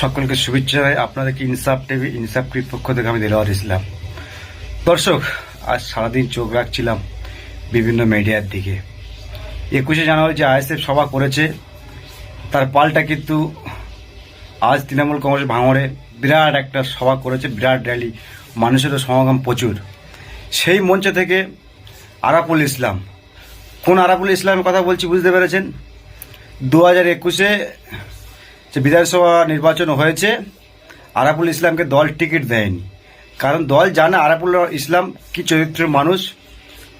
সকলকে শুভেচ্ছা জানাই আপনাদেরকে ইনসাফ টিভি, ইনসাফ টিভির পক্ষ থেকে আমি দেলোয়ার ইসলাম দর্শক, আজ সারাদিন চোখ রাখছিলাম বিভিন্ন মিডিয়ার দিকে। একুশে জানুয়ারি যে আইএসএফ সভা করেছে, তার পাল্টা কিন্তু আজ তৃণমূল কংগ্রেস ভাঙড়ে বিরাট একটা সভা করেছে, বিরাট র্যালি, মানুষেরও সমাগম প্রচুর। সেই মঞ্চ থেকে আরাফুল ইসলাম। কোন আরাফুল ইসলামের কথা বলছি বুঝতে পেরেছেন? দু হাজার একুশে যে বিধানসভা নির্বাচন হয়েছে, আরাফুল ইসলামকে দল টিকিট দেয়নি। কারণ দল জানে আরাফুল ইসলাম কি চরিত্রের মানুষ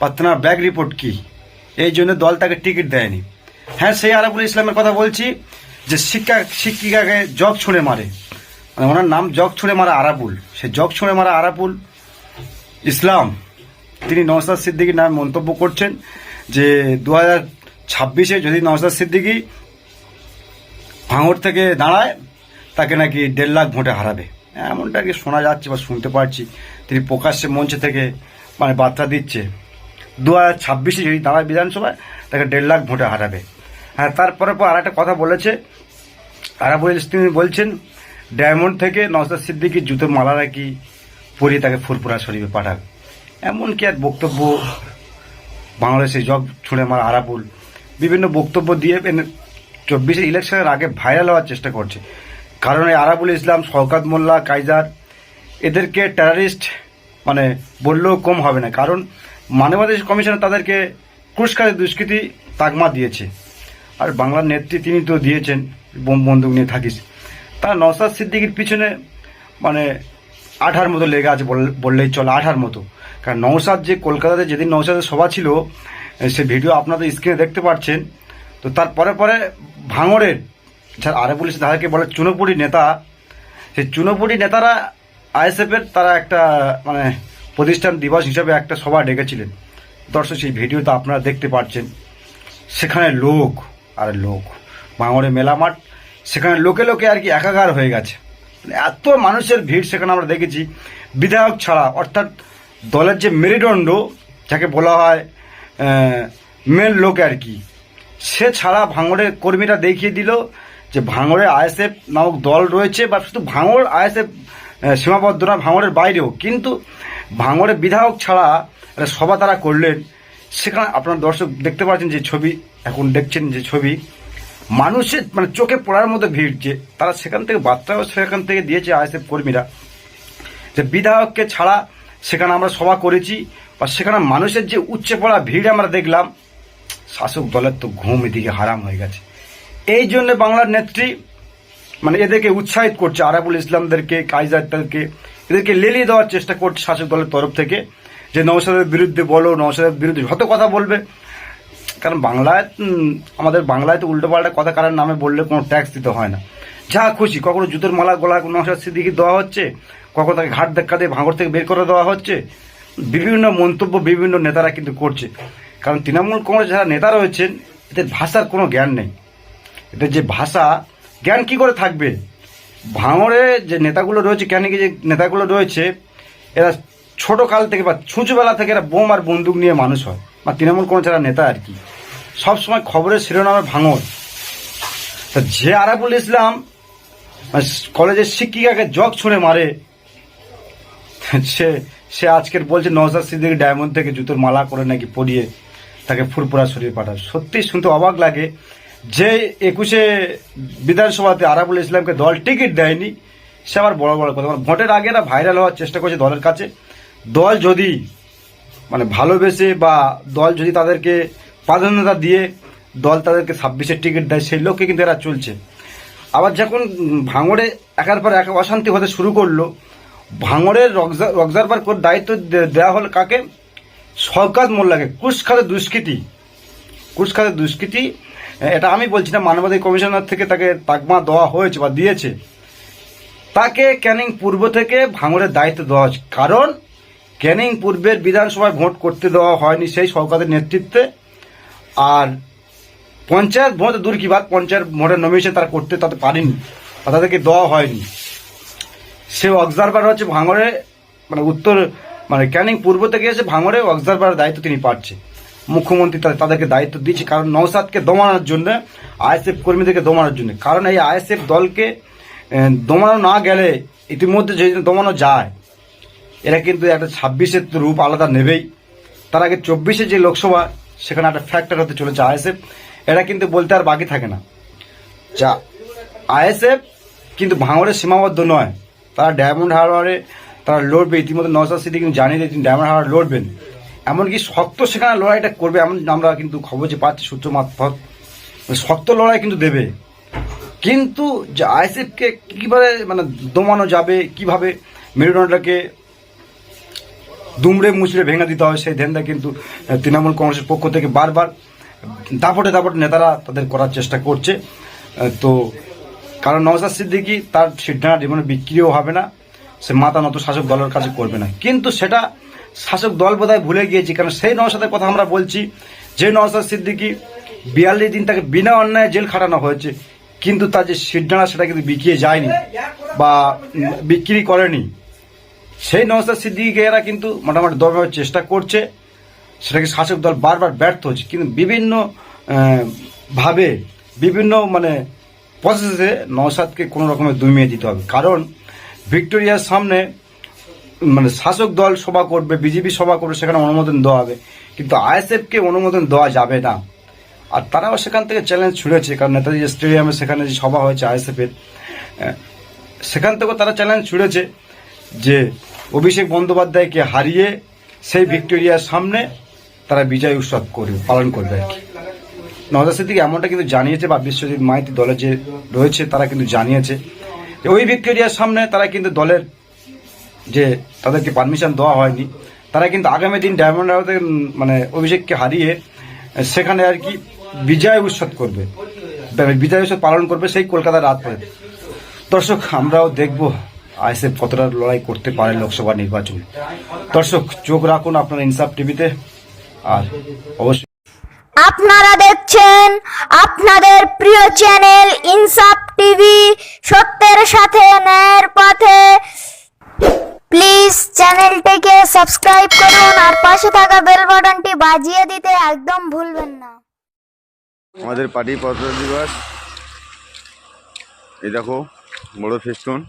বা তেনার ব্যাক রিপোর্ট কি। এই জন্য দল তাকে টিকিট দেয়নি। হ্যাঁ সেই আরাফুল ইসলামের কথা বলছি যে শিক্ষা শিক্ষিকাকে জগ ছুঁড়ে মারে। মানে ওনার নাম জগ ছুঁড়ে মারা আরাফুল। সে জগ ছুঁড়ে মারা আরাফুল ইসলাম। তিনি নওসাদ সিদ্দিকির নামে মন্তব্য করছেন যে দু হাজার ছাব্বিশে যদি নওসাদ সিদ্দিকি ভাঙড় থেকে দাঁড়ায়, তাকে নাকি দেড় লাখ ভোটে হারাবে। এমনটা কি শোনা যাচ্ছে বা শুনতে পারছি? তিনি প্রকাশ্যে মঞ্চ থেকে মানে বার্তা দিচ্ছে। দু হাজার ছাব্বিশে যদি দাঁড়ায় বিধানসভায়, তাকে দেড় লাখ ভোটে হারাবে। হ্যাঁ তারপরে পর আর একটা কথা বলেছে। আরাবুল তিনি বলছেন, ডায়মন্ড থেকে নওসাদ সিদ্দিকির জুতোর মালা নাকি পরিয়ে তাকে ফুরপুরা শরীফে পাঠাবে। এমন কি এক বক্তব্য? বাংলাদেশে জগ ছুঁড়ে মারা আরাবুল। বিভিন্ন বক্তব্য দিয়ে চব্বিশে ইলেকশনের আগে ভাইরাল হওয়ার চেষ্টা করছে। কারণ এই আরাবুল ইসলাম, শওকাত মোল্লা কাইজার এদেরকে টেরারিস্ট মানে বললেও কম হবে না। কারণ মানবাধিকার কমিশন তাদেরকে পুরস্কারের দুষ্কৃতি তাকমা দিয়েছে। আর বাংলার নেত্রী তিনি তো দিয়েছেন, বোম বন্দুক নিয়ে থাকিস। তারা নওসাদ সিদ্দিকির পিছনে মানে আঠার মতো লেগে আছে বললেই চলে, আঠার মতো। কারণ নৌসাদ যে কলকাতাতে যেদিন নৌসাদের সভা ছিল, সে ভিডিও আপনাদের স্ক্রিনে দেখতে পাচ্ছেন তো তারপরে পরে পরে ভাঙড়ের যারা আরে পুলিশ তাদেরকে বলে চুনোপুরি নেতা, সেই চুনোপুরি নেতারা আইএসএফের তারা একটা মানে প্রতিষ্ঠান দিবস হিসাবে একটা সভা ডেকেছিলেন। দর্শক, সেই ভিডিওটা আপনারা দেখতে পাচ্ছেন। সেখানে লোক, আর লোক, ভাঙড়ে মেলা মাঠ, সেখানে লোকে লোকে আর কি একাকার হয়ে গেছে। মানে এত মানুষের ভিড় সেখানে আমরা দেখেছি। বিধায়ক ছাড়া, অর্থাৎ দলের যে মেরুদণ্ড, যাকে বলা হয় মেন লোক আর কি সে ছাড়া ভাঙড়ের কর্মীরা দেখিয়ে দিল যে ভাঙড়ে আইএসএফ নামক দল রয়েছে বা শুধু ভাঙড় আইএসএফ সীমাবদ্ধ না, ভাঙড়ের বাইরেও। কিন্তু ভাঙড়ে বিধায়ক ছাড়া সভা তারা করলেন। সেখানে আপনার দর্শক দেখতে পাচ্ছেন যে ছবি, এখন দেখছেন যে ছবি। মানুষের মানে চোখে পড়ার মতো ভিড় যে তারা সেখান থেকে বার্তাও সেখান থেকে দিয়েছে আইএসএফ কর্মীরা। যে বিধায়ককে ছাড়া সেখানে আমরা সভা করেছি বা সেখানে মানুষের যে উচ্চে পড়া ভিড় আমরা দেখলাম শাসক দলের তো ঘুম এদিকে হারাম হয়ে গেছে। এই জন্য বাংলার নেত্রী মানে এদেরকে উৎসাহিত করছে, আরাবুল ইসলামদেরকে কাইজারদেরকে এদেরকে লেলিয়ে দেওয়ার চেষ্টা করছে শাসক দলের তরফ থেকে যে নৌসাদের বিরুদ্ধে বলো নৌসাদের বিরুদ্ধে যত কথা বলবে। কারণ বাংলায় আমাদের বাংলায় তো উল্টোপাল্টা কথা কারোর নামে বললে কোনো ট্যাক্স দিতে হয় না। যা খুশি, কখনো জুতোর মালা গলা নৌসাদ সিদ্দিকি দেওয়া হচ্ছে? কখনো তাকে ঘাট ধাক্কা দিয়ে ভাঙর থেকে বের করে দেওয়া হচ্ছে? বিভিন্ন মন্তব্য বিভিন্ন নেতারা কিন্তু করছে। কারণ তৃণমূল কংগ্রেস যারা নেতা রয়েছেন, এদের ভাষার কোনো জ্ঞান নেই। এদের যে ভাষা, জ্ঞান কি করে থাকবে? ভাঙড়ে যে নেতাগুলো রয়েছে কেন কি যে নেতাগুলো রয়েছে, এরা ছোট কাল থেকে বা ছুঁচোবেলা থেকে এরা বোম আর বন্দুক নিয়ে মানুষ হয়। বা তৃণমূল কোনো যারা নেতা আর কি। সবসময় খবরের শিরোনামে ভাঙড়। তা যে আরাবুল ইসলাম মানে কলেজের শিক্ষিকাকে জগ ছুঁড়ে মারে, সে সে আজকের বলছে নওজাদ সিদ্দিকি ডায়মন্ড থেকে জুতোর মালা করে নাকি পরিয়ে তাকে ফুরপুরা সরিয়ে পাঠায়। সত্যি শুনতে অবাক লাগে যে একুশে বিধানসভাতে আরাবুল ইসলামকে দল টিকিট দেয়নি, সে আবার বড় বড় কথা। মানে ভোটের আগে এরা ভাইরাল হওয়ার চেষ্টা করছে দলের কাছে। দল যদি মানে ভালোবেসে বা দল যদি তাদেরকে প্রাধান্যতা দিয়ে দল তাদেরকে ছাব্বিশের টিকিট দেয়, সেই লক্ষ্যে কিন্তু এরা চলছে। আবার যখন ভাঙড়ে একার পর এক অশান্তি হতে শুরু করল, ভাঙড়ের রক্সারবার কোর দায়িত্ব দেওয়া হল কাকে? শওকাত মোল্লাকে কুশখাতে দুষ্কৃতি। কুশখাতে দুষ্কৃতি, এটা আমি বলছি না, মানবাধিকার কমিশনার থেকে তাকে তাকমা দেওয়া হয়েছে বা দিয়েছে। তাকে ক্যানিং পূর্ব থেকে ভাঙড়ের দায়িত্ব দেওয়া হয়েছে। কারণ, ক্যানিং পূর্বের বিধানসভায় ভোট করতে দেওয়া হয়নি সেই সরকারের নেতৃত্বে। আর পঞ্চায়েত ভোট দূর কি বাদ পঞ্চায়েত ভোটের নমিনেশন তারা করতে তাতে পারেনি তাদেরকে দেওয়া হয়নি। সে অবজারভার হচ্ছে ভাঙড়ে মানে উত্তর মানে ক্যানিং পূর্ব থেকে এসে ভাঙড়ে অবজারভার দায়িত্ব তিনি পাচ্ছে মুখ্যমন্ত্রী তাদেরকে দায়িত্ব দিচ্ছে, কারণ নৌসাদকে দমানোর জন্য, আইএসএফ কর্মীদেরকে দমানোর জন্য। কারণ এই আইএসএফ দলকে দমানো না গেলে ইতিমধ্যে যে দমানো যায়, এরা কিন্তু একটা ছাব্বিশের রূপ আলাদা নেবেই। তার আগে চব্বিশে যে লোকসভা, সেখানে একটা ফ্যাক্টর হতে চলেছে আইএসএফ। এরা কিন্তু বলতে আর বাকি থাকে না। যা, আইএসএফ কিন্তু ভাঙড়ে সীমাবদ্ধ নয়। তারা ডায়মন্ড হারবারে তারা লড়বে, ইতিমধ্যে নওসাদ সিদ্দিক কিন্তু জানিয়ে দিয়ে তিনি ডায়মন্ড হারবার লড়বেন। এমনকি শক্ত সেখানে লড়াইটা করবে, এমন আমরা কিন্তু খবর যে পাচ্ছি সূত্র মারফত। শক্ত লড়াই কিন্তু দেবে। কিন্তু আইএসএফকে কীভাবে মানে দমানো যাবে, কীভাবে মেরুদণ্ডটাকে দুমড়ে মুচড়ে ভেঙে দিতে হবে, সেই ধ্যানটা কিন্তু তৃণমূল কংগ্রেসের পক্ষ থেকে বারবার দাপটে দাপটে নেতারা তাদের করার চেষ্টা করছে। তো কারণ নওজাদ সিদ্দিকি তার সিদ্ধান্ত জীবনে বিক্রিও হবে না। সে মাথা নত শাসক দলের কাছে করবে না। কিন্তু সেটা শাসক দল বোধহয় ভুলে গিয়েছে, কারণ সেই নওসাদের কথা আমরা বলছি, যে নওসাদ সিদ্দিকি বিয়াল্লিশ দিন তাকে বিনা অন্যায় জেল খাটানো হয়েছে, কিন্তু তার যে সিদ্ধান্ত, সেটা কিন্তু বিকিয়ে যায়নি বা বিক্রি করেনি। সেই নওসাদ সিদ্দিকিকে এরা কিন্তু মোটামুটি দরভাবে চেষ্টা করছে, সেটাকে শাসক দল বারবার ব্যর্থ হচ্ছে কিন্তু বিভিন্ন ভাবে, বিভিন্ন মানে প্রসেসে নওসাদকে কোনো রকমের দুমিয়ে দিতে হবে। কারণ ভিক্টোরিয়ার সামনে মানে শাসক দল সভা করবে, বিজেপি সভা করবে, সেখানে অনুমোদন দেওয়া হবে। কিন্তু আইএসএফকে অনুমোদন দেওয়া যাবে না। আর তারাও সেখান থেকে চ্যালেঞ্জ ছুড়েছে, কারণ নেতাজি স্টেডিয়ামে সেখানে যে সভা হয়েছে আইএসএফের সেখান থেকেও তারা চ্যালেঞ্জ ছুড়েছে যে অভিষেক বন্দ্যোপাধ্যায়কে হারিয়ে সেই ভিক্টোরিয়ার সামনে তারা বিজয় উৎসব করবে, পালন করবে। আর কি নওদার সিদ্দিক এমনটা কিন্তু জানিয়েছে, বা বিশ্বজিৎ মাইতি দলে যে রয়েছে, তারা কিন্তু জানিয়েছে। ওই ভিক্টোরিয়ার সামনে তারা কিন্তু দলের যে তাদেরকে পারমিশন দেওয়া হয়নি, তারা কিন্তু আগামী দিন ডায়মন্ড হারবারে মানে অভিষেককে হারিয়ে, সেখানে আর কি বিজয় উৎসব করবে। বিজয় উৎসব পালন করবে সেই কলকাতার রাত পরে দর্শক, আমরাও দেখব আইএসএফ কতটা লড়াই করতে পারে লোকসভা নির্বাচনে। দর্শক, চোখ রাখুন আপনার ইনসাফ টিভিতে আর অবশ্যই আপনারা দেখছেন আপনাদের প্রিয় চ্যানেল ইনসাফ টিভি, সত্যের সাথে ন্যায়ের পথে। প্লিজ চ্যানেলটিকে সাবস্ক্রাইব করুন আর পাশে থাকা বেল বাটনটি বাজিয়ে দিতে একদম ভুলবেন না। আমাদের পার্টি পত্র দিবস। এই দেখো, বড় ফেস্টুন।